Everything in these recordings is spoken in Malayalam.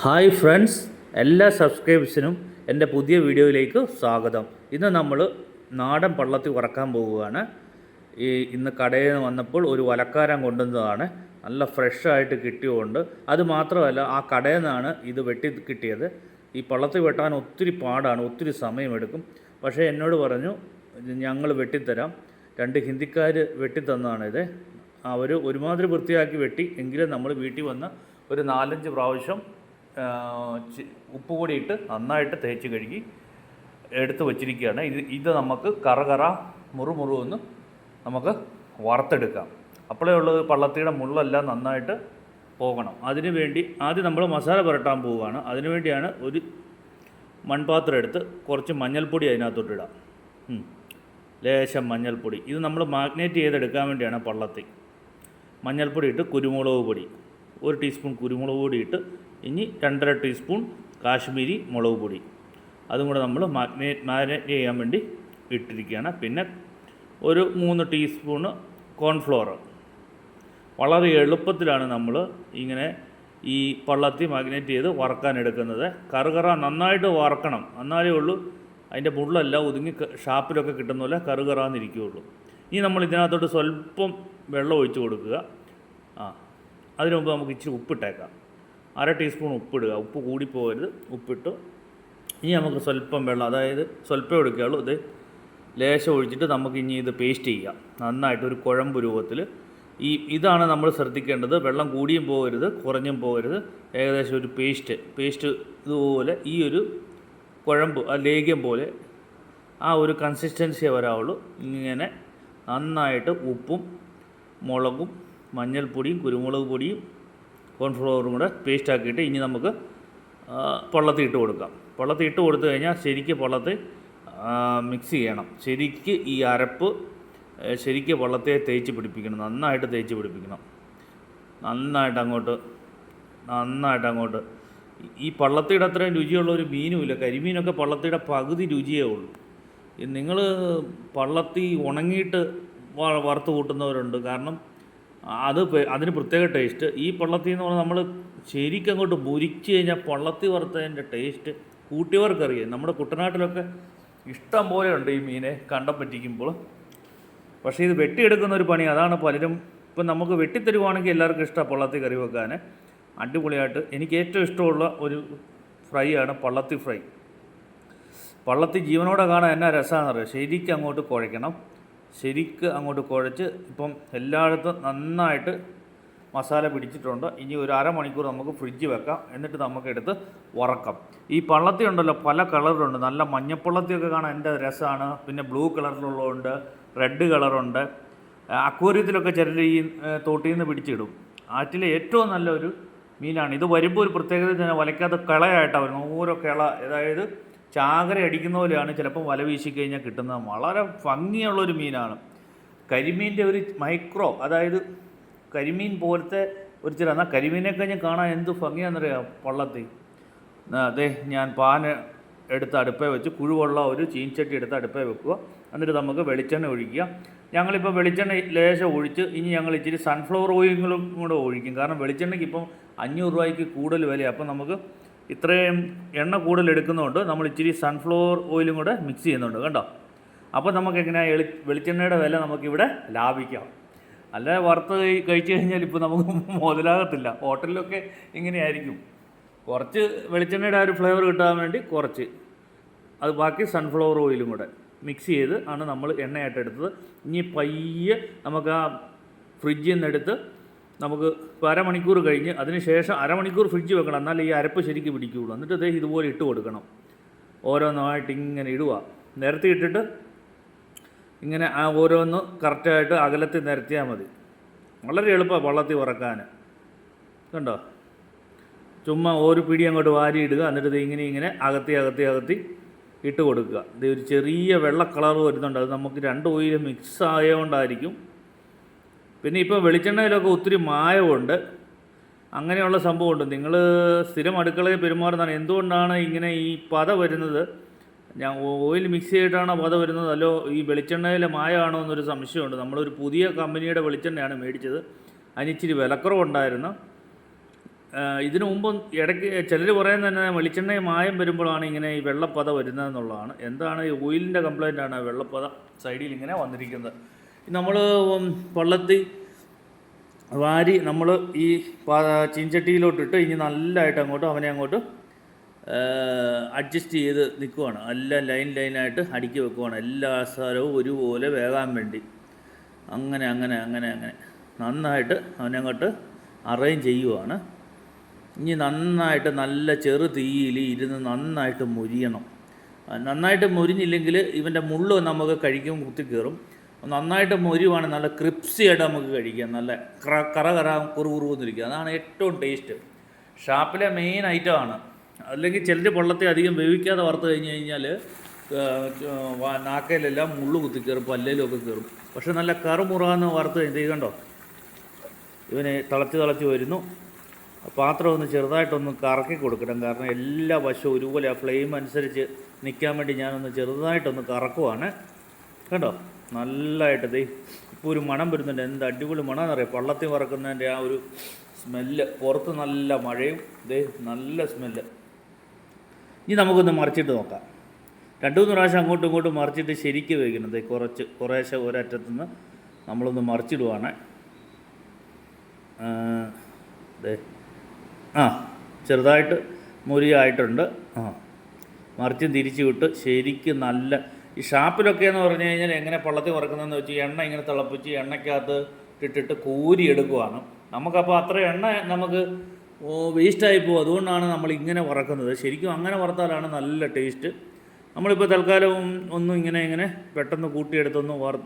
ഹായ് ഫ്രണ്ട്സ് എല്ലാ സബ്സ്ക്രൈബേഴ്സിനും എന്റെ പുതിയ വീഡിയോയിലേക്ക് സ്വാഗതം. ഇന്ന് നമ്മൾ നാടൻ പള്ളത്തിൽ ഉറക്കാൻ പോവുകയാണ്. ഈ ഇന്ന് കടയിൽ നിന്ന് വന്നപ്പോൾ ഒരു വലക്കാരൻ കൊണ്ടുവന്നതാണ്. നല്ല ഫ്രഷായിട്ട് കിട്ടിയതുകൊണ്ട്. അത് മാത്രമല്ല ആ കടയിൽ നിന്നാണ് ഇത് വെട്ടി കിട്ടിയത്. ഈ പള്ളത്തിൽ വെട്ടാൻ ഒത്തിരി പാടാണ് ഒത്തിരി സമയമെടുക്കും. പക്ഷേ എന്നോട് പറഞ്ഞു ഞങ്ങൾ വെട്ടിത്തരാം. രണ്ട് ഹിന്ദിക്കാർ വെട്ടിത്തന്നതാണിത്. അവർ ഒരുമാതിരി വൃത്തിയാക്കി വെട്ടി. എങ്കിലും നമ്മൾ വീട്ടിൽ വന്ന് ഒരു നാലഞ്ച് പ്രാവശ്യം ഉപ്പ് കൂടി ഇട്ട് നന്നായിട്ട് തേച്ച് കഴുകി എടുത്ത് വച്ചിരിക്കുകയാണ്. ഇത് ഇത് നമുക്ക് കറകറ കറ മുറു മുറു എന്ന് നമുക്ക് വറുത്തെടുക്കാം. അപ്പോഴേ ഉള്ളത് പള്ളത്തിയുടെ മുള്ളെല്ലാം നന്നായിട്ട് പോകണം. അതിനു വേണ്ടി ആദ്യം നമ്മൾ മസാല പുരട്ടാൻ പോവുകയാണ്. അതിനു വേണ്ടിയാണ് ഒരു മൺപാത്രം എടുത്ത് കുറച്ച് മഞ്ഞൾപ്പൊടി അതിനകത്തോട്ട് ഇടാം. ലേശം മഞ്ഞൾപ്പൊടി. ഇത് നമ്മൾ മാഗ്നേറ്റ് ചെയ്തെടുക്കാൻ വേണ്ടിയാണ് പള്ളത്തി. മഞ്ഞൾപ്പൊടി ഇട്ട് കുരുമുളക് പൊടി. ഒരു ടീസ്പൂൺ കുരുമുളക് പൊടി ഇട്ട് ഇനി രണ്ടര ടീസ്പൂൺ കാശ്മീരി മുളക് പൊടി. അതും കൂടെ നമ്മൾ മാഗ്നേറ്റ് മാരിനേറ്റ് ചെയ്യാൻ വേണ്ടി ഇട്ടിരിക്കുകയാണ്. പിന്നെ ഒരു മൂന്ന് ടീസ്പൂണ് കോൺഫ്ലോർ. വളരെ എളുപ്പത്തിലാണ് നമ്മൾ ഇങ്ങനെ ഈ പള്ളത്തി മാഗ്നേറ്റ് ചെയ്ത് വറക്കാൻ എടുക്കുന്നത്. കറുകറ നന്നായിട്ട് വറക്കണം. എന്നാലേ ഉള്ളൂ അതിന്റെ മുള്ളെല്ലാം ഒതുങ്ങി ഷാപ്പിലൊക്കെ കിട്ടുന്ന പോലെ കറുകറാന്നിരിക്കുകയുള്ളൂ. ഇനി നമ്മൾ ഇതിനകത്തോട്ട് സ്വല്പം വെള്ളം ഒഴിച്ച് കൊടുക്കുക. ആ അതിനു മുമ്പ് നമുക്ക് ഇച്ചിരി ഉപ്പിട്ടേക്കാം. അര ടീസ്പൂൺ ഉപ്പിടുക. ഉപ്പ് കൂടിപ്പോകരുത്. ഉപ്പിട്ട് ഇനി നമുക്ക് സ്വല്പം വെള്ളം അതായത് സ്വല്പം എടുക്കുകയുള്ളൂ ഇത് ലേശം ഒഴിച്ചിട്ട് നമുക്ക് ഇനി ഇത് പേസ്റ്റ് ചെയ്യാം. നന്നായിട്ട് ഒരു കുഴമ്പ് രൂപത്തിൽ ഈ ഇതാണ് നമ്മൾ ശ്രദ്ധിക്കേണ്ടത്. വെള്ളം കൂടിയും പോകരുത് കുറഞ്ഞും പോകരുത്. ഏകദേശം ഒരു പേസ്റ്റ് പേസ്റ്റ് ഇതുപോലെ ഈ ഒരു കുഴമ്പ് ലേഖ്യം പോലെ ആ ഒരു കൺസിസ്റ്റൻസിയെ വരാവുള്ളൂ. ഇങ്ങനെ നന്നായിട്ട് ഉപ്പും മുളകും മഞ്ഞൾപ്പൊടിയും കുരുമുളക് പൊടിയും കോൺഫ്ലവറും കൂടെ പേസ്റ്റ് ആക്കിയിട്ട് ഇനി നമുക്ക് ആ, പൊള്ളത്തി ഇട്ട് കൊടുക്കാം. പൊള്ളത്തി ഇട്ട് കൊടുത്തു കഴിഞ്ഞാൽ ശരിക്ക് പൊള്ളത്തി മിക്സ് ചെയ്യണം. ശരിക്ക് ഈ അരപ്പ് ശരിക്ക് പൊള്ളത്തെ തേച്ച് പിടിപ്പിക്കണം. നന്നായിട്ട് തേച്ച് പിടിപ്പിക്കണം. നന്നായിട്ട് അങ്ങോട്ട് നന്നായിട്ട് അങ്ങോട്ട്. ഈ- പള്ളത്തിയുടെ അത്രയും രുചിയുള്ള ഒരു മീനുമില്ല. കരിമീനൊക്കെ പള്ളത്തിയുടെ പകുതി രുചിയേ ഉള്ളൂ. നിങ്ങൾ പള്ളത്തി ഉണങ്ങിയിട്ട് വറുത്ത് കൂട്ടുന്നവരുണ്ട്. കാരണം അത് അതിന് പ്രത്യേക ടേസ്റ്റ് ഈ പള്ളത്തി എന്ന് പറഞ്ഞാൽ നമ്മൾ ശരിക്കും അങ്ങോട്ട് മുരിച്ച് കഴിഞ്ഞാൽ പള്ളത്തി വറുത്തതിന്റെ ടേസ്റ്റ് കൂട്ടിയവർക്കറിയാം. നമ്മുടെ കുട്ടനാട്ടിലൊക്കെ ഇഷ്ടം പോലെ ഉണ്ട് ഈ മീനെ കണ്ടം പറ്റിക്കുമ്പോൾ. പക്ഷേ ഇത് വെട്ടിയെടുക്കുന്ന ഒരു പണി അതാണ് പലരും ഇപ്പം നമുക്ക് വെട്ടിത്തരുവാണെങ്കിൽ എല്ലാവർക്കും ഇഷ്ടമാണ് പള്ളത്തി കറി വെക്കാൻ. അടിപൊളിയായിട്ട് എനിക്ക് ഏറ്റവും ഇഷ്ടമുള്ള ഒരു ഫ്രൈ ആണ് പള്ളത്തി ഫ്രൈ പള്ളത്തി ജീവനോടെ കാണാൻ എന്നാ രസമാണെന്നറിയാം ശരിക്കും അങ്ങോട്ട് കുഴയ്ക്കണം. ശരിക്ക് അങ്ങോട്ട് കുഴച്ച് ഇപ്പം എല്ലായിടത്തും നന്നായിട്ട് മസാല പിടിച്ചിട്ടുണ്ട്. ഇനി ഒരു അരമണിക്കൂർ നമുക്ക് ഫ്രിഡ്ജ് വെക്കാം. എന്നിട്ട് നമുക്ക് എടുത്ത് വറക്കാം. ഈ പള്ളത്തി ഉണ്ടല്ലോ പല കളറിലുണ്ട് നല്ല മഞ്ഞപ്പള്ളത്തിയൊക്കെ കാണാൻ എന്റെ രസമാണ് പിന്നെ ബ്ലൂ കളറിലുള്ളതുണ്ട് റെഡ് കളറുണ്ട് അക്വേറിയത്തിലൊക്കെ ചിലർ ഈ തോട്ടിൽ നിന്ന് പിടിച്ചിടും. ആറ്റിലെ ഏറ്റവും നല്ലൊരു മീനാണ്. ഇത് വരുമ്പോൾ ഒരു പ്രത്യേകത വലയ്ക്കാത്ത കിളയായിട്ടാണ് വരുന്നത് ഓരോ കിള അതായത് ചാകര അടിക്കുന്ന പോലെയാണ് ചിലപ്പോൾ വല വീശി കഴിഞ്ഞാൽ കിട്ടുന്നത്. വളരെ ഭംഗിയുള്ളൊരു മീനാണ്. കരിമീന്റെ ഒരു മൈക്രോ അതായത് കരിമീൻ പോലത്തെ ഒരു ചില എന്നാൽ കരിമീനെ കഴിഞ്ഞ് കാണാൻ എന്ത് ഭംഗിയാണെന്നറിയാം പള്ളത്തി ആ, അതെ ഞാൻ പാൻ എടുത്ത് അടുപ്പേ വെച്ച് കുഴുവുള്ള ഒരു ചീൻചട്ടി എടുത്ത് അടുപ്പേ വെക്കുക. എന്നിട്ട് നമുക്ക് വെളിച്ചെണ്ണ ഒഴിക്കുക. ഞങ്ങളിപ്പോൾ വെളിച്ചെണ്ണ ലേശം ഒഴിച്ച് ഇനി ഞങ്ങൾ ഇച്ചിരി സൺഫ്ലവർ ഓയിലും കൂടെ ഒഴിക്കും. കാരണം വെളിച്ചെണ്ണയ്ക്ക് ഇപ്പം അഞ്ഞൂറ് രൂപയ്ക്ക് കൂടുതൽ വില അപ്പം നമുക്ക് ഇത്രയും എണ്ണ കൂടുതൽ എടുക്കുന്നതുകൊണ്ട് നമ്മൾ ഇച്ചിരി സൺഫ്ലവർ ഓയിലും കൂടെ മിക്സ് ചെയ്യുന്നുണ്ട് കണ്ടോ? അപ്പോൾ നമുക്ക് എങ്ങനെ വെളിച്ചെണ്ണയുടെ വില നമുക്കിവിടെ ലാഭിക്കാം. അല്ല വറുത്ത് കഴി- കഴിച്ചു കഴിഞ്ഞാൽ ഇപ്പോൾ നമുക്ക് മുതലാകത്തില്ല. ഹോട്ടലിലൊക്കെ ഇങ്ങനെയായിരിക്കും. കുറച്ച് വെളിച്ചെണ്ണയുടെ ആ ഒരു ഫ്ലേവർ കിട്ടാൻ വേണ്ടി കുറച്ച്. അത് ബാക്കി സൺഫ്ലവർ ഓയിലും കൂടെ മിക്സ് ചെയ്ത് ആണ് നമ്മൾ എണ്ണയായിട്ട് എടുത്തത്. ഇനി പയ്യെ നമുക്ക് ആ ഫ്രിഡ്ജിൽ നിന്ന് എടുത്ത് നമുക്ക് ഇപ്പോൾ അരമണിക്കൂർ കഴിഞ്ഞ് അതിന് ശേഷം അരമണിക്കൂർ ഫ്രിഡ്ജ് വെക്കണം. എന്നാൽ ഈ അരപ്പ് ശരിക്കും പിടിക്കുകയുള്ളൂ. എന്നിട്ട് ഇതേ ഇതുപോലെ ഇട്ട് കൊടുക്കണം. ഓരോന്നായിട്ട് ഇങ്ങനെ ഇടുക. നിരത്തി ഇട്ടിട്ട് ഇങ്ങനെ ആ ഓരോന്ന് കറക്റ്റായിട്ട് അകലത്തിൽ നിരത്തിയാൽ മതി. വളരെ എളുപ്പമാണ് വള്ളത്തിൽ വറക്കാൻ. കണ്ടോ? ചുമ്മാ ഒരു പിടി അങ്ങോട്ട് വാരി ഇടുക. എന്നിട്ട് ഇത് ഇങ്ങനെ ഇങ്ങനെ അകത്തി അകത്തി അകത്തി ഇട്ട് കൊടുക്കുക. ഇത് ഒരു ചെറിയ വെള്ള കളർ വരുന്നുണ്ട്. അത് നമുക്ക് രണ്ട് ഓയിൽ മിക്സ് ആയതുകൊണ്ടായിരിക്കും പിന്നെ ഇപ്പോൾ വെളിച്ചെണ്ണയിലൊക്കെ ഒത്തിരി മായമുണ്ട് അങ്ങനെയുള്ള സംഭവമുണ്ട്. നിങ്ങൾ സ്ഥിരം അടുക്കളയിൽ പെരുമാറുന്നതാണ്. എന്തുകൊണ്ടാണ് ഇങ്ങനെ ഈ പത വരുന്നത്? ഞാൻ ഓയിൽ മിക്സ് ചെയ്തിട്ടാണോ പത വരുന്നത്. അല്ലോ ഈ വെളിച്ചെണ്ണയിലെ മായമാണോ എന്നൊരു സംശയമുണ്ട്. നമ്മളൊരു പുതിയ കമ്പനിയുടെ വെളിച്ചെണ്ണയാണ് മേടിച്ചത്. അതിന് ഇച്ചിരി വിലക്കുറവുണ്ടായിരുന്നു. ഇതിനു മുമ്പ് ഇടയ്ക്ക് ചിലർ പറയുന്നത് തന്നെ വെളിച്ചെണ്ണയിൽ മായം വരുമ്പോഴാണ് ഇങ്ങനെ ഈ വെള്ളപ്പത വരുന്നതെന്നുള്ളതാണ്. എന്താണ് ഈ ഓയിലിന്റെ കംപ്ലൈന്റ് ആണ് വെള്ളപ്പത സൈഡിൽ ഇങ്ങനെ വന്നിരിക്കുന്നത്? നമ്മൾ വെള്ളത്തിൽ വാരി നമ്മൾ ഈ ചീഞ്ചട്ടിയിലോട്ടിട്ട് ഇനി നല്ലതായിട്ട് അങ്ങോട്ട് അവനെ അങ്ങോട്ട് അഡ്ജസ്റ്റ് ചെയ്ത് നിൽക്കുവാണ് എല്ലാം ലൈൻ ലൈനായിട്ട് അടുക്കി വെക്കുവാണ്. എല്ലാ സ്ഥലവും ഒരുപോലെ വേകാൻ വേണ്ടി. അങ്ങനെ അങ്ങനെ അങ്ങനെ അങ്ങനെ. നന്നായിട്ട് അവനെ അങ്ങോട്ട് അറേഞ്ച് ചെയ്യുവാണ്. ഇനി നന്നായിട്ട് നല്ല ചെറു തീയിൽ ഇരുന്ന് നന്നായിട്ട് മുരിയണം. നന്നായിട്ട് മുരിഞ്ഞില്ലെങ്കിൽ ഇവന്റെ മുള്ള് നമുക്ക് കഴിക്കും കുത്തി കയറും നന്നായിട്ട് മൊരുവാണ് നല്ല ക്രിപ്സി ആയിട്ട് നമുക്ക് കഴിക്കാം. നല്ല കറ കറ കറ കുറു കുറുന്നിരിക്കുക അതാണ് ഏറ്റവും ടേസ്റ്റ്. ഷാപ്പിലെ മെയിൻ ഐറ്റമാണ് അല്ലെങ്കിൽ ചിലർ വെള്ളത്തെ അധികം വേവിക്കാതെ വറുത്ത് കഴിഞ്ഞ് കഴിഞ്ഞാൽ നാക്കയിലെല്ലാം മുള്ളു കുത്തി കയറും പല്ലിലും ഒക്കെ കയറും. പക്ഷെ നല്ല കറുമുറാന്ന് വറുത്ത് കഴിഞ്ഞാൽ കണ്ടോ? ഇവന് തിളച്ച് തിളച്ച് വരുന്നു. പാത്രം ഒന്ന് ചെറുതായിട്ടൊന്ന് കറക്കി കൊടുക്കണം. കാരണം എല്ലാ വശവും ഒരുപോലെ ആ ഫ്ലെയിം അനുസരിച്ച് നിൽക്കാൻ വേണ്ടി ഞാനൊന്ന് ചെറുതായിട്ടൊന്ന് കറക്കുവാണ്. കണ്ടോ? നല്ലതായിട്ട് ദേ ഇപ്പോൾ ഒരു മണം വരുന്നുണ്ട്. എന്ത് അടിപൊളി മണം അറിയാം പള്ളത്തിൽ വറക്കുന്നതിന്റെ ആ ഒരു സ്മെല്ല്. പുറത്ത് നല്ല മഴയും ദേ നല്ല സ്മെല്ല്. ഇനി നമുക്കൊന്ന് മറിച്ചിട്ട് നോക്കാം. രണ്ട് മൂന്ന് പ്രാവശ്യം അങ്ങോട്ടും ഇങ്ങോട്ടും മറിച്ചിട്ട് ശരിക്ക് വയ്ക്കണം ദേ കുറച്ച് കുറേശ്ശെ ഒരറ്റത്തുനിന്ന് നമ്മളൊന്ന് മറിച്ചിടുവാണ്. ദേ. ആ ചെറുതായിട്ട് മുരിയായിട്ടുണ്ട്. ആ മറിച്ചും തിരിച്ചു വിട്ട് ശരിക്കും നല്ല ഈ ഷാപ്പിലൊക്കെ എന്ന് പറഞ്ഞു കഴിഞ്ഞാൽ എങ്ങനെ പള്ളത്തിൽ വറക്കുന്നതെന്ന് വെച്ച് എണ്ണ ഇങ്ങനെ തിളപ്പിച്ച് എണ്ണയ്ക്കകത്ത് ഇട്ടിട്ട് കോരി എടുക്കുവാണ്. നമുക്കപ്പോൾ അത്ര എണ്ണ നമുക്ക് വേസ്റ്റായി പോകും അതുകൊണ്ടാണ് നമ്മൾ ഇങ്ങനെ വറക്കുന്നത്. ശരിക്കും അങ്ങനെ വറുത്താലാണ് നല്ല ടേസ്റ്റ്. നമ്മളിപ്പോൾ തൽക്കാലം ഒന്നും ഇങ്ങനെ ഇങ്ങനെ പെട്ടെന്ന് കൂട്ടിയെടുത്തൊന്ന് വറ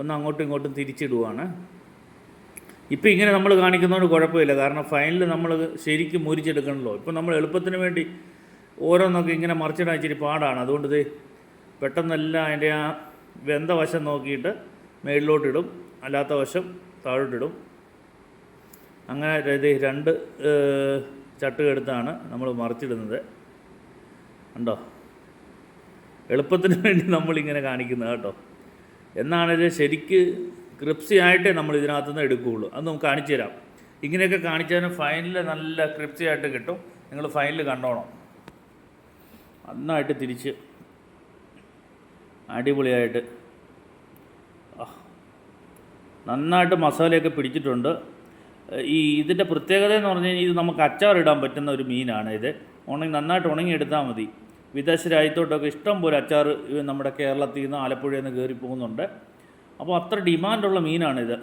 ഒന്ന് അങ്ങോട്ടും ഇങ്ങോട്ടും തിരിച്ചിടുവാണ്. ഇപ്പം ഇങ്ങനെ നമ്മൾ കാണിക്കുന്നതുകൊണ്ട് കുഴപ്പമില്ല. കാരണം ഫൈനൽ നമ്മൾ ശരിക്കും മുരിച്ചെടുക്കണമല്ലോ ഇപ്പം നമ്മൾ എളുപ്പത്തിന് വേണ്ടി ഓരോന്നൊക്കെ ഇങ്ങനെ മറിച്ചിടാൻ ഇച്ചിരി പാടാണ്. അതുകൊണ്ട് ഇത് പെട്ടെന്നെല്ലാം അതിന്റെ ആ വെന്ത വശം നോക്കിയിട്ട് മേളിലോട്ടിടും അല്ലാത്ത വശം താഴോട്ടിടും. അങ്ങനെ ഇത് രണ്ട് ചട്ടുകെടുത്താണ് നമ്മൾ മറിച്ചിടുന്നത്. ഉണ്ടോ എളുപ്പത്തിന് വേണ്ടി നമ്മളിങ്ങനെ കാണിക്കുന്നത് കേട്ടോ. എന്നാണിത് ശരിക്ക് ക്രിപ്സി ആയിട്ടേ നമ്മൾ ഇതിനകത്ത് നിന്ന് എടുക്കുകയുള്ളൂ. അത് നമുക്ക് കാണിച്ചു തരാം. ഇങ്ങനെയൊക്കെ കാണിച്ചാൽ ഫൈനൽ നല്ല ക്രിപ്സി ആയിട്ട് കിട്ടും. നിങ്ങൾ ഫൈനൽ കണ്ടോണം. നന്നായിട്ട് തിരിച്ച് അടിപൊളിയായിട്ട്. നന്നായിട്ട് മസാലയൊക്കെ പിടിച്ചിട്ടുണ്ട്. ഈ ഇതിന്റെ പ്രത്യേകത എന്ന് പറഞ്ഞു കഴിഞ്ഞാൽ ഇത് നമുക്ക് അച്ചാറിടാൻ പറ്റുന്ന ഒരു മീനാണ് ഇത്. ഉണങ്ങി നന്നായിട്ട് ഉണങ്ങിയെടുത്താൽ മതി. വിദേശ രാജ്യത്തോട്ടൊക്കെ ഇഷ്ടം പോലെ അച്ചാർ നമ്മുടെ കേരളത്തിൽ നിന്ന് ആലപ്പുഴയിൽ നിന്ന് കയറി പോകുന്നുണ്ട്. അപ്പോൾ അത്ര ഡിമാൻഡുള്ള മീനാണിത്.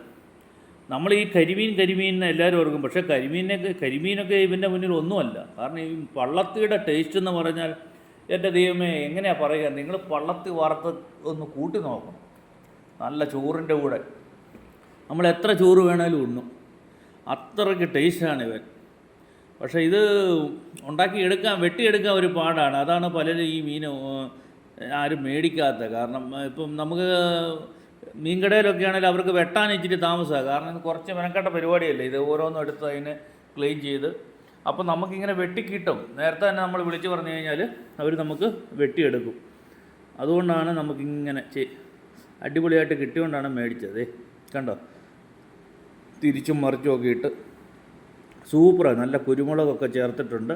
നമ്മൾ ഈ കരിമീൻ കരിമീൻ എന്ന് എല്ലാവരും ഓർക്കും. പക്ഷേ കരിമീനൊക്കെ കരിമീനൊക്കെ ഇവന്റെ മുന്നിൽ ഒന്നുമല്ല. കാരണം ഈ പള്ളത്തിയുടെ ടേസ്റ്റ് എന്ന് പറഞ്ഞാൽ എന്റെ ദൈവമേ എങ്ങനെയാണ് പറയുക? നിങ്ങൾ പള്ളത്തി വറുത്ത് ഒന്ന് കൂട്ടി നോക്കണം. നല്ല ചോറിന്റെ കൂടെ. നമ്മൾ എത്ര ചോറ് വേണേലും ഉണ്ണും. അത്രയ്ക്ക് ടേസ്റ്റാണ് ഇവൻ. പക്ഷേ ഇത് ഉണ്ടാക്കി എടുക്കാൻ വെട്ടിയെടുക്കാൻ ഒരു പാടാണ്. അതാണ് പലരും ഈ മീൻ ആരും മേടിക്കാത്ത കാരണം. ഇപ്പം നമുക്ക് മീൻകടയിലൊക്കെ ആണെങ്കിൽ അവർക്ക് വെട്ടാൻ ഇച്ചിരി താമസമാണ് കാരണം കുറച്ച് മെനക്കെട്ട പരിപാടിയല്ലേ? ഇത് ഓരോന്നും എടുത്ത് അതിനെ ക്ലീൻ ചെയ്ത് അപ്പോൾ നമുക്കിങ്ങനെ വെട്ടിക്കിട്ടും. നേരത്തെ തന്നെ നമ്മൾ വിളിച്ച് പറഞ്ഞു കഴിഞ്ഞാൽ അവർ നമുക്ക് വെട്ടിയെടുക്കും. അതുകൊണ്ടാണ് നമുക്കിങ്ങനെ അടിപൊളിയായിട്ട് കിട്ടിയോണ്ടാണ് മേടിച്ചത്. കണ്ടോ? തിരിച്ചും മറിച്ചും ഒക്കെ ഇട്ട് സൂപ്പറാണ് നല്ല കുരുമുളകൊക്കെ ചേർത്തിട്ടുണ്ട്.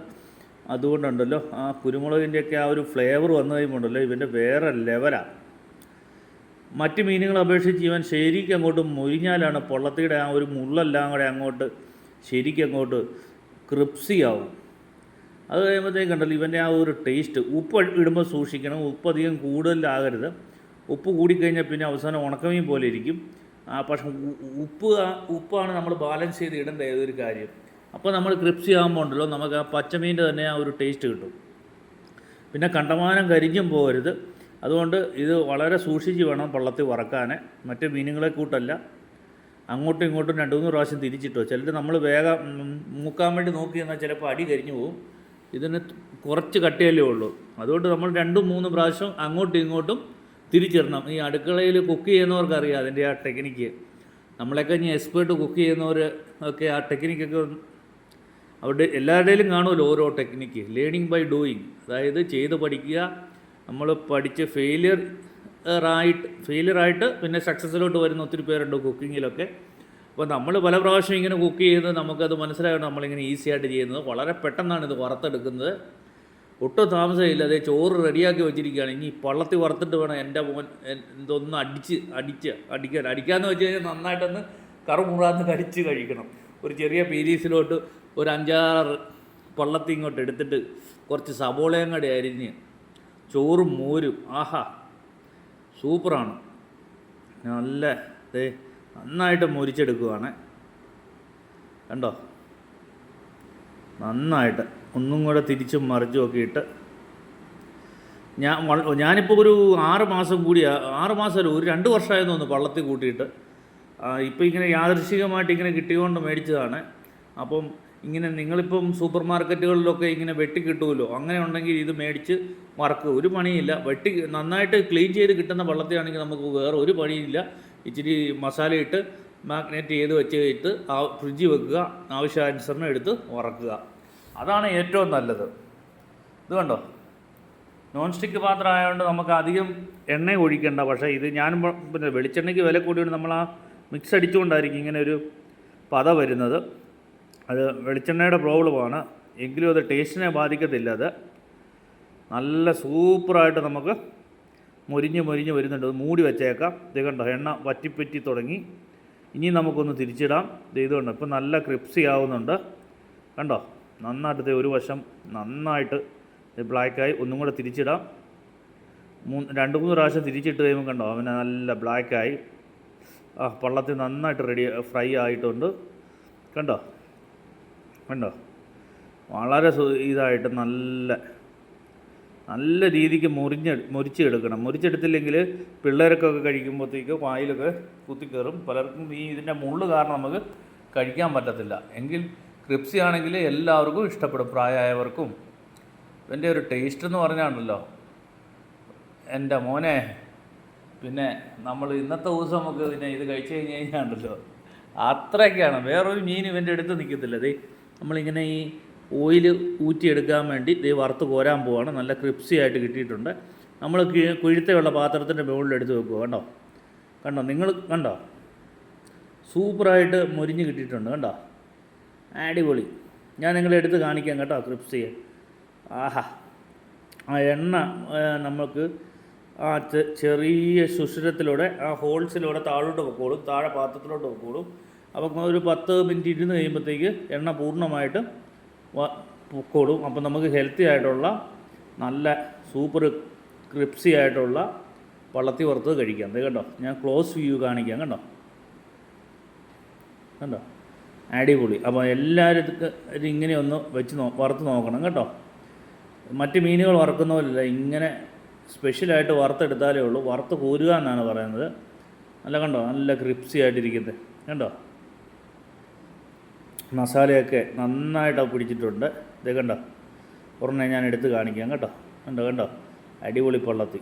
അതുകൊണ്ടുണ്ടല്ലോ ആ കുരുമുളകിന്റെയൊക്കെ ആ ഒരു ഫ്ലേവർ വന്നു കഴിയുമ്പോണ്ടല്ലോ ഇവന്റെ വേറെ ലെവലാണ് മറ്റ് മീനുകളെ അപേക്ഷിച്ച് ഇവൻ ശരിക്കും അങ്ങോട്ട് മുരിഞ്ഞാലാണ് പൊള്ളത്തിയുടെ ആ ഒരു മുള്ളെല്ലാം കൂടെ അങ്ങോട്ട് ശരിക്കും അങ്ങോട്ട് ക്രിപ്സിയാവും. അത് കഴിയുമ്പോഴത്തേക്കും കണ്ടല്ലോ ഇവന്റെ ആ ഒരു ടേസ്റ്റ് ഉപ്പ് ഇടുമ്പോൾ സൂക്ഷിക്കണം ഉപ്പ് അധികം കൂടുതലാകരുത്. ഉപ്പ് കൂടിക്കഴിഞ്ഞാൽ പിന്നെ അവസാനം ഉണക്കമീൻ പോലെ ഇരിക്കും. പക്ഷെ ഉപ്പ് ഉപ്പാണ് നമ്മൾ ബാലൻസ് ചെയ്ത് ഇടേണ്ട ഏതൊരു കാര്യം. അപ്പോൾ നമ്മൾ ക്രിപ്സി ആകുമ്പോൾ ഉണ്ടല്ലോ നമുക്ക് ആ പച്ചമീന്റെ തന്നെ ആ ഒരു ടേസ്റ്റ് കിട്ടും. പിന്നെ കണ്ടമാനം കരിഞ്ഞും പോകരുത്. അതുകൊണ്ട് ഇത് വളരെ സൂക്ഷിച്ച് വേണം പള്ളത്തിൽ വറക്കാൻ മറ്റ് മീനുകളെ കൂട്ടല്ല. അങ്ങോട്ടും ഇങ്ങോട്ടും രണ്ട് മൂന്ന് പ്രാവശ്യം തിരിച്ചിട്ടോ. ചിലർ നമ്മൾ വേഗം മൂക്കാൻ വേണ്ടി നോക്കി എന്നാൽ ചിലപ്പോൾ അടി കരിഞ്ഞു പോകും ഇതിന് കുറച്ച് കട്ടിയല്ലേ ഉള്ളൂ. അതുകൊണ്ട് നമ്മൾ രണ്ടും മൂന്ന് പ്രാവശ്യം അങ്ങോട്ടും ഇങ്ങോട്ടും തിരിച്ചിടണം. ഈ അടുക്കളയിൽ കുക്ക് ചെയ്യുന്നവർക്ക് അറിയാം അതിന്റെ ആ ടെക്നിക്ക്. നമ്മളൊക്കെ ഇനി എക്സ്പേർട്ട് കുക്ക് ചെയ്യുന്നവർ ഒക്കെ ആ ടെക്നിക്കൊക്കെ അവിടെ എല്ലാവരുടെയും കാണുമല്ലോ ഓരോ ടെക്നിക്ക്. ലേണിംഗ് ബൈ ഡൂയിങ് അതായത് ചെയ്ത് പഠിക്കുക. നമ്മൾ പഠിച്ച് ഫെയിലിയർ ആയിട്ട് ഫെയിലിയറായിട്ട് പിന്നെ സക്സസ്സിലോട്ട് വരുന്ന ഒത്തിരി പേരുണ്ട് കുക്കിങ്ങിലൊക്കെ അപ്പോൾ നമ്മൾ പല പ്രാവശ്യം ഇങ്ങനെ കുക്ക് ചെയ്യുന്നത് നമുക്കത് മനസ്സിലാകണം നമ്മളിങ്ങനെ ഈസി ആയിട്ട് ചെയ്യുന്നത്. വളരെ പെട്ടെന്നാണ് ഇത് വറുത്തെടുക്കുന്നത്. ഒട്ടും താമസമില്ല. അതേ ചോറ് റെഡിയാക്കി വെച്ചിരിക്കുകയാണ്. ഇനി പള്ളത്തി വറുത്തിട്ട് വേണം എന്റെ മോൻ എന്തൊന്ന് അടിച്ച് അടിച്ച് അടിക്കാൻ. അടിക്കാന്ന് വെച്ച് കഴിഞ്ഞാൽ നന്നായിട്ടൊന്ന് കറുമുറാന്ന് കടിച്ച് കഴിക്കണം. ഒരു ചെറിയ പീരീസിലോട്ട് ഒരു അഞ്ചാറ് പള്ളത്തി ഇങ്ങോട്ട് എടുത്തിട്ട് കുറച്ച് സബോളയും കൂടി അരിഞ്ഞ് ചോറും മോരും. ആഹാ. സൂപ്പറാണ്. നല്ല ദേ നന്നായിട്ട് മുരിച്ചെടുക്കുവാണ്. കണ്ടോ? നന്നായിട്ട്. ഒന്നും കൂടെ തിരിച്ചും മറിച്ചും ഒക്കെ ഇട്ട്. ഞാൻ ഞാനിപ്പോൾ ഒരു ആറ് മാസം കൂടി ആറ് മാസമല്ല ഒരു രണ്ട് വർഷമായി തോന്നുന്നു പള്ളത്തിൽ കൂട്ടിയിട്ട്. ഇപ്പോൾ ഇങ്ങനെ യാദൃശികമായിട്ട് ഇങ്ങനെ കിട്ടിയതുകൊണ്ട് മേടിച്ചതാണ്. അപ്പം ഇങ്ങനെ നിങ്ങളിപ്പം സൂപ്പർ മാർക്കറ്റുകളിലൊക്കെ ഇങ്ങനെ വെട്ടി കിട്ടുമല്ലോ അങ്ങനെ ഉണ്ടെങ്കിൽ ഇത് മേടിച്ച് മറക്കുക. ഒരു പണിയില്ല വെട്ടി നന്നായിട്ട് ക്ലീൻ ചെയ്ത് കിട്ടുന്ന വെള്ളത്തിലാണെങ്കിൽ നമുക്ക് വേറെ ഒരു പണിയില്ല ഇച്ചിരി മസാല ഇട്ട് മാഗ്നേറ്റ് ചെയ്ത് വെച്ച് കഴിഞ്ഞിട്ട് ആ ഫ്രിഡ്ജിൽ വെക്കുക ആവശ്യാനുസരണം എടുത്ത് ഉറക്കുക അതാണ് ഏറ്റവും നല്ലത്. ഇത് കണ്ടോ? നോൺ സ്റ്റിക്ക് പാത്രം ആയതുകൊണ്ട് നമുക്ക് അധികം എണ്ണ ഒഴിക്കേണ്ട. പക്ഷേ ഇത് ഞാൻ പിന്നെ വെളിച്ചെണ്ണയ്ക്ക് വില കൂടിയുണ്ട് നമ്മൾ ആ മിക്സ് അടിച്ചുകൊണ്ടായിരിക്കും ഇങ്ങനെ ഒരു പത വരുന്നത്. അത് വെളിച്ചെണ്ണയുടെ പ്രോബ്ലമാണ്. എങ്കിലും അത് ടേസ്റ്റിനെ ബാധിക്കത്തില്ല അത്. നല്ല സൂപ്പറായിട്ട് നമുക്ക് മുരിഞ്ഞ് മുരിഞ്ഞ് വരുന്നുണ്ട്. അത് മൂടി വെച്ചേക്കാം. ഇത് കണ്ടോ? എണ്ണ വറ്റിപ്പറ്റി തുടങ്ങി. ഇനി നമുക്കൊന്ന് തിരിച്ചിടാം. ഇത് ഇതുകൊണ്ട് ഇപ്പം നല്ല ക്രിപ്സി ആവുന്നുണ്ട്. കണ്ടോ? നന്നായിട്ട് ഒരു വശം നന്നായിട്ട് ബ്ലാക്കായി. ഒന്നും കൂടെ തിരിച്ചിടാം. മൂന്ന് രണ്ട് മൂന്ന് പ്രാവശ്യം തിരിച്ചിട്ട് കഴിയുമ്പോൾ കണ്ടോ? അവന് നല്ല ബ്ലാക്കായി. ആ പള്ളത്തിൽ നന്നായിട്ട് റെഡി ഫ്രൈ ആയിട്ടുണ്ട്. കണ്ടോ? കണ്ടോ? വളരെ ഇതായിട്ട് നല്ല നല്ല രീതിക്ക് മുറിഞ്ഞ് മുറിച്ചെടുക്കണം. മുറിച്ചെടുത്തില്ലെങ്കിൽ പിള്ളേരൊക്കെ കഴിക്കുമ്പോഴത്തേക്ക് വായിലൊക്കെ കുത്തിക്കയറും. പലർക്കും ഈ ഇതിന്റെ മുള്ള് കാരണം നമുക്ക് കഴിക്കാൻ പറ്റത്തില്ല. എങ്കിൽ ക്രിപ്സി ആണെങ്കിൽ എല്ലാവർക്കും ഇഷ്ടപ്പെടും പ്രായമായവർക്കും. ഇതിന്റെ ഒരു ടേസ്റ്റ് എന്ന് പറഞ്ഞാണല്ലോ. എന്റെ മോനെ പിന്നെ നമ്മൾ ഇന്നത്തെ ദിവസം നമുക്ക് പിന്നെ ഇത് കഴിച്ചു കഴിഞ്ഞ് കഴിഞ്ഞാണല്ലോ. അത്രയൊക്കെയാണ്. വേറൊരു മീൻ ഇവന്റെ അടുത്ത് നിൽക്കത്തില്ല ദേ നമ്മളിങ്ങനെ ഈ ഓയിൽ ഊറ്റിയെടുക്കാൻ വേണ്ടി ദേ വറുത്ത് കോരാൻ പോവാണ്. നല്ല ക്രിപ്സി ആയിട്ട് കിട്ടിയിട്ടുണ്ട്. നമ്മൾ കുഴുത്തയുള്ള പാത്രത്തിന്റെ മുകളിൽ എടുത്ത് വെക്കുക കണ്ടോ? കണ്ടോ? നിങ്ങൾ കണ്ടോ? സൂപ്പറായിട്ട് മുരിഞ്ഞ് കിട്ടിയിട്ടുണ്ട്. കണ്ടോ? അടിപൊളി. ഞാൻ നിങ്ങളെ എടുത്ത് കാണിക്കാം കേട്ടോ ക്രിപ്സിയെ. ആഹാ. ആ എണ്ണ നമുക്ക് ആ ചെറിയ സുഷിരത്തിലൂടെ ആ ഹോൾസിലൂടെ താഴോട്ട് പൊക്കോളും താഴെ പാത്രത്തിലോട്ട് പൊക്കോളും അപ്പം ഒരു പത്ത് മിനിറ്റ് ഇരുന്ന് കഴിയുമ്പോഴത്തേക്ക് എണ്ണ പൂർണമായിട്ട് പൊക്കോടും അപ്പം നമുക്ക് ഹെൽത്തി ആയിട്ടുള്ള നല്ല സൂപ്പർ ക്രിപ്സി ആയിട്ടുള്ള വള്ളത്തി വറുത്തത് കഴിക്കാം. ദേ കണ്ടോ? ഞാൻ ക്ലോസ് വ്യൂ കാണിക്കാം. കണ്ടോ? കണ്ടോ? അടിപൊളി. അപ്പോൾ എല്ലാവരും ഇങ്ങനെ ഒന്ന് വെച്ച് നോ വറുത്ത് നോക്കണം. കേട്ടോ മറ്റ് മീനുകൾ വറുക്കുന്ന പോലെയല്ല ഇങ്ങനെ സ്പെഷ്യലായിട്ട് വറുത്തെടുത്താലേ ഉള്ളൂ. വറുത്ത് കോരുക എന്നാണ് പറയുന്നത്. നല്ല കണ്ടോ? നല്ല ക്രിപ്സി ആയിട്ടിരിക്കുന്നത്. കണ്ടോ? മസാലയൊക്കെ നന്നായിട്ട് പിടിച്ചിട്ടുണ്ട്. ഇത് കണ്ടോ? ഒരെണ്ണം ഞാൻ എടുത്ത് കാണിക്കാം കേട്ടോ. കണ്ടോ കണ്ടോ? അടിപൊളി പൊള്ളത്തി.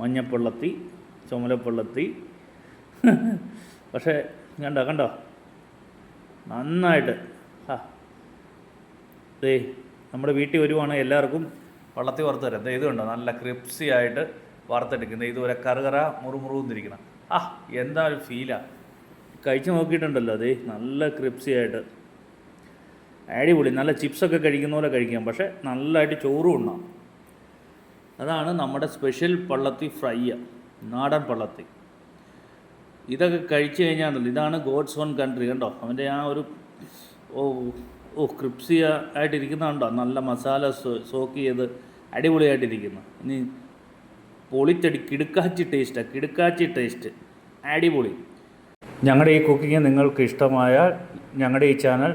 മഞ്ഞപ്പൊള്ളത്തി ചുമലപ്പൊള്ളത്തി. പക്ഷേ കണ്ടോ കണ്ടോ? നന്നായിട്ട്. ആ ദേ നമ്മുടെ വീട്ടിൽ വരുവാണെങ്കിൽ എല്ലാവർക്കും വള്ളത്തി വറുത്ത് തരാം. ഇത് കണ്ടോ? നല്ല ക്രിപ്സി ആയിട്ട് വറുത്തെടുക്കുന്നത്. ഇതുവരെ കറുകറ മുറുമുറുന്നിരിക്കണം. ആ എന്താ ഒരു ഫീലാണ് കഴിച്ച് നോക്കിയിട്ടുണ്ടല്ലോ അതേ നല്ല ക്രിപ്സി ആയിട്ട് അടിപൊളി. നല്ല ചിപ്സൊക്കെ കഴിക്കുന്ന പോലെ കഴിക്കാം. പക്ഷേ നല്ലതായിട്ട് ചോറും ഉണ്ണാം. അതാണ് നമ്മുടെ സ്പെഷ്യൽ പള്ളത്തി ഫ്രൈ. നാടൻ പള്ളത്തി. ഇതൊക്കെ കഴിച്ചു കഴിഞ്ഞാൽ ഇതാണ് ഗോഡ്സ് ഓൺ കൺട്രി കണ്ടോ? അവന്റെ ആ ഒരു ഓ ഓ ക്രിപ്സിയ ആയിട്ടിരിക്കുന്നുണ്ടോ നല്ല മസാല സോക്ക് ചെയ്ത് അടിപൊളിയായിട്ടിരിക്കുന്നു. ഇനി പൊളിച്ചടി കിടുക്കാച്ചി ടേസ്റ്റാണ് കിടുക്കാച്ചി ടേസ്റ്റ്. അടിപൊളി. ഞങ്ങളുടെ ഈ കുക്കിംഗ് നിങ്ങൾക്ക് ഇഷ്ടമായാൽ ഞങ്ങളുടെ ഈ ചാനൽ